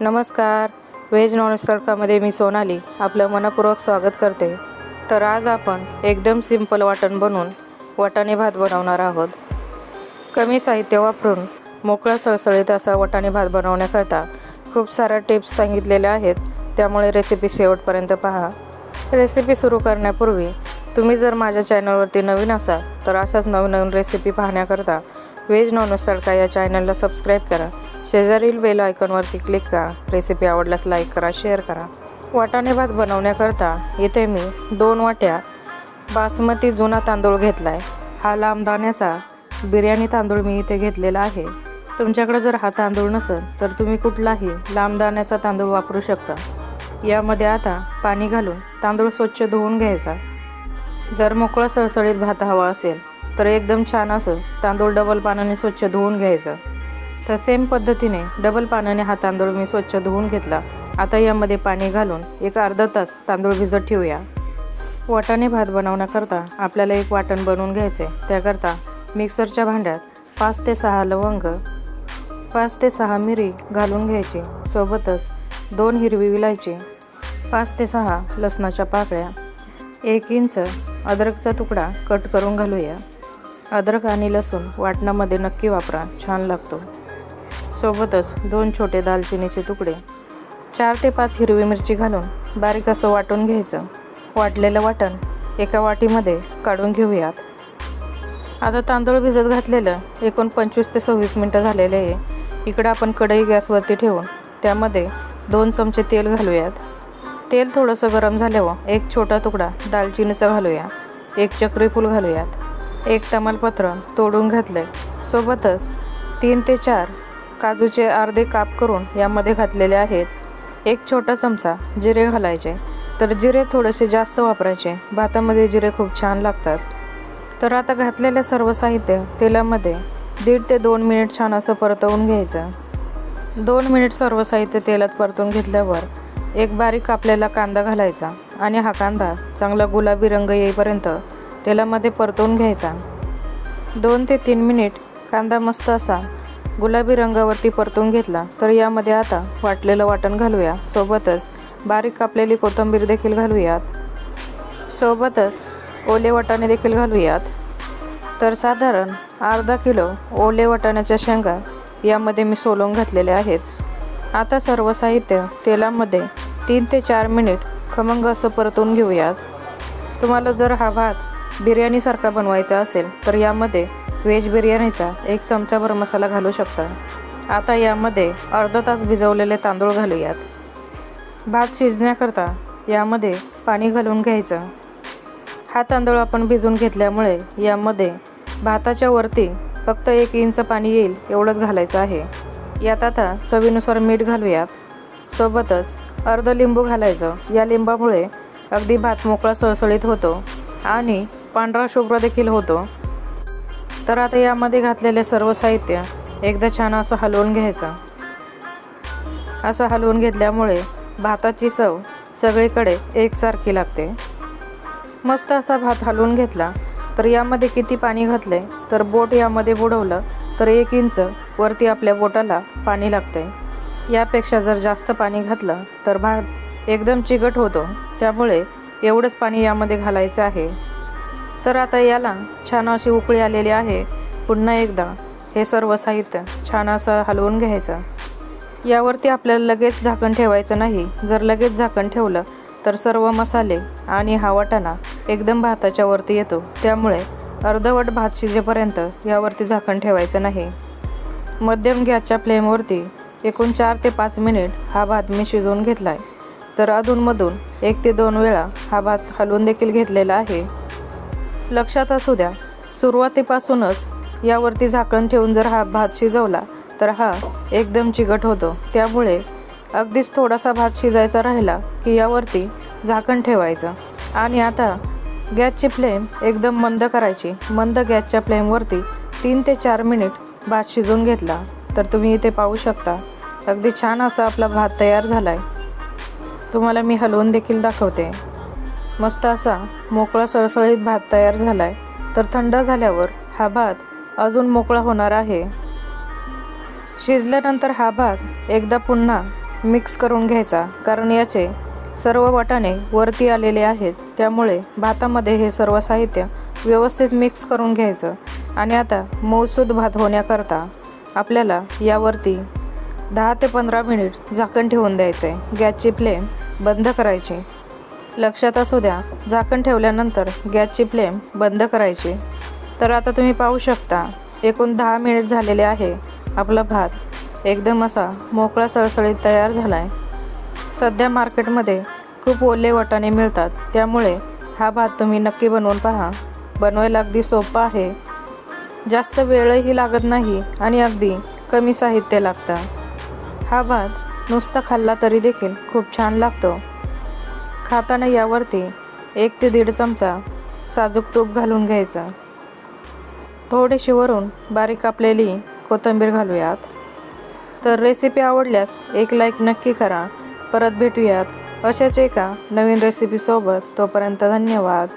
नमस्कार. Veg non veg तडकामध्ये मी सोनाली. आपलं मनपूर्वक स्वागत करते. तर आज आपण एकदम सिंपल वाटण बनवून वाटाणे भात बनवणार आहोत. कमी साहित्य वापरून मोकळा सळसळीत असा वाटाणे भात बनवण्याकरता खूप साऱ्या टिप्स सांगितलेल्या आहेत. त्यामुळे रेसिपी शेवटपर्यंत पहा. रेसिपी सुरू करण्यापूर्वी तुम्ही जर माझ्या चॅनलवरती नवीन असाल तर अशाच नवीन नवीन रेसिपी पाहण्याकरता व्हेज नॉनव्हेज तडका या चॅनलला सबस्क्राईब करा. शेजारील बेल आयकॉनवरती क्लिक करा. रेसिपी आवडल्यास लाईक करा शेअर करा. वाटाणे भात बनवण्याकरता इथे मी दोन वाट्या बासमती जुना तांदूळ घेतला आहे हा लांब दाण्याचा बिर्याणी तांदूळ मी इथे घेतलेला आहे. तुमच्याकडे जर हा तांदूळ नसेल तर तुम्ही कुठलाही लांब दाण्याचा तांदूळ वापरू शकता. यामध्ये आता पाणी घालून तांदूळ स्वच्छ धुवून घ्यायचा. जर मोकळा सळसळीत भात हवा असेल तर एकदम छान असं तांदूळ डबल पाण्याने स्वच्छ धुवून घ्यायचं. तर सेम पद्धतीने डबल पाण्याने हा तांदूळ मी स्वच्छ धुवून घेतला. आता यामध्ये पाणी घालून एक अर्धा तास तांदूळ भिजत ठेवूया. वाटाणे भात बनवण्याकरता आपल्याला एक वाटण बनवून घ्यायचे. त्याकरता मिक्सरच्या भांड्यात पाच ते सहा लवंग पाच ते सहा मिरी घालून घ्यायची. सोबतच दोन हिरवी विलायची पाच ते सहा लसणाच्या पाकळ्या एक इंच अद्रकचा तुकडा कट करून घालूया. अद्रक आणि लसूण वाटणामध्ये नक्की वापरा छान लागतो. सोबतच दोन छोटे दालचिनीचे तुकडे चार ते पाच हिरवी मिरची घालून बारीक असं वाटून घ्यायचं. वाटलेलं वाटण एका वाटीमध्ये काढून घेऊयात. आता तांदूळ भिजत घातलेलं एकूण पंचवीस ते सव्वीस मिनटं झालेले आहे. इकडं आपण कढई गॅसवरती ठेवून त्यामध्ये दोन चमचे तेल घालूयात. तेल थोडंसं गरम झाल्यावर एक छोटा तुकडा दालचिनीचा घालूया. एक चक्रीफूल घालूयात. एक तमालपत्र तोडून घातलं आहे सोबतच तीन ते चार काजूचे अर्धे काप करून यामध्ये घातलेले आहेत. एक छोटा चमचा जिरे घालायचे. तर जिरे थोडेसे जास्त वापरायचे. भातामध्ये जिरे खूप छान लागतात. तर आता घातलेलं सर्व साहित्य तेलामध्ये दीड ते दोन मिनिट छान असं परतवून घ्यायचं. दोन मिनिट सर्व साहित्य तेलात परतून घेतल्यावर एक बारीक कापलेला कांदा घालायचा आणि हा कांदा चांगला गुलाबी रंग येईपर्यंत तेलामध्ये परतवून घ्यायचा. दोन ते तीन मिनिट कांदा मस्त असा गुलाबी रंगावरती परतून घेतला तर यामध्ये आता वाटलेलं वाटण घालूया. सोबतच बारीक कापलेली कोथिंबीर देखील घालूयात. सोबतच ओले वाटाणे देखील घालूयात. तर साधारण अर्धा किलो ओले वाटाण्याच्या शेंगा यामध्ये मी सोलून घातलेल्या आहेत. आता सर्व साहित्य तेलामध्ये तीन ते चार मिनिट खमंग असं परतून घेऊयात. तुम्हाला जर हा भात बिर्याणीसारखा बनवायचा असेल तर यामध्ये व्हेज बिर्याणीचा एक चमचाभर मसाला घालू शकता. आता यामध्ये अर्धा तास भिजवलेले तांदूळ घालूयात. भात शिजण्याकरता यामध्ये पाणी घालून घ्यायचं. हा तांदूळ आपण भिजून घेतल्यामुळे यामध्ये भाताच्या वरती फक्त एक इंच पाणी येईल एवढंच घालायचं आहे. यात आता चवीनुसार मीठ घालूयात. सोबतच अर्ध लिंबू घालायचं. या लिंबामुळे अगदी भात मोकळा सळसळीत होतो आणि पांढरा शुभ्र देखील होतो. तर आता यामध्ये घातलेले सर्व साहित्य एकदा छान असं हलवून घ्यायचं. असं हलवून घेतल्यामुळे भाताची चव सगळीकडे एकसारखी लागते. मस्त असा भात हलवून घेतला तर यामध्ये किती पाणी घातले तर बोट यामध्ये बुडवलं तर एक इंच वरती आपल्या बोटाला पाणी लागते यापेक्षा जर जास्त पाणी घातलं तर भात एकदम चिकट होतो. त्यामुळे एवढंच पाणी यामध्ये घालायचं आहे. तर आता याला छान अशी उकळी आलेली आहे. पुन्हा एकदा हे सर्व साहित्य छान असं हलवून घ्यायचं. यावरती आपल्याला लगेच झाकण ठेवायचं नाही. जर लगेच झाकण ठेवलं तर सर्व मसाले आणि हा वाटाणा एकदम भाताच्या वरती येतो. त्यामुळे अर्धवट भात शिजेपर्यंत यावरती झाकण ठेवायचं नाही. मध्यम गॅसच्या फ्लेमवरती एकूण चार ते पाच मिनिट हा भात मी शिजवून घेतला आहे तर अधूनमधून एक ते दोन वेळा हा भात हलवून देखील घेतलेला आहे. लक्षात असू द्या सुरुवातीपासूनच यावरती झाकण ठेवून जर हा भात शिजवला तर हा एकदम चिकट होतो. त्यामुळे अगदीच थोडासा भात शिजायचा राहिला की यावरती झाकण ठेवायचं. आणि आता गॅसची फ्लेम एकदम मंद करायची. मंद गॅसच्या फ्लेमवरती तीन ते चार मिनिट भात शिजवून घेतला तर तुम्ही इथे पाहू शकता. अगदी छान असा आपला भात तयार झाला आहे तुम्हाला मी हलवून देखील दाखवते. मस्त असा मोकळा सळसळीत भात तयार झाला आहे तर थंड झाल्यावर हा भात अजून मोकळा होणार आहे. शिजल्यानंतर हा भात एकदा पुन्हा मिक्स करून घ्यायचा कारण याचे सर्व वाटाणे वरती आलेले आहेत. त्यामुळे भातामध्ये हे सर्व साहित्य व्यवस्थित मिक्स करून घ्यायचं आणि आता मौसूद भात होण्याकरता आपल्याला यावरती दहा ते पंधरा मिनिट झाकण ठेवून द्यायचं आहे गॅसची फ्लेम बंद करायची. लक्षात असू द्या झाकण ठेवल्यानंतर गॅसची फ्लेम बंद करायची. तर आता तुम्ही पाहू शकता एकूण दहा मिनिट झालेले आहे आपला भात. एकदम असा मोकळा सळसळीत तयार झाला आहे सध्या मार्केटमध्ये खूप ओले वटाणे मिळतात त्यामुळे हा भात तुम्ही नक्की बनवून पहा. बनवायला अगदी सोपा आहे. जास्त वेळही लागत नाही आणि अगदी कमी साहित्य लागतं. हा भात नुसता खाल्ला तरी देखील खूप छान लागतो. खाताना यावरती एक ते दीड चमचा साजूक तूप घालून घ्यायचा. थोडीशी वरून बारीक कापलेली कोथिंबीर घालूयात. तर रेसिपी आवडल्यास एक लाईक नक्की करा. परत भेटूयात अशाच एका नवीन रेसिपीसोबत तोपर्यंत धन्यवाद.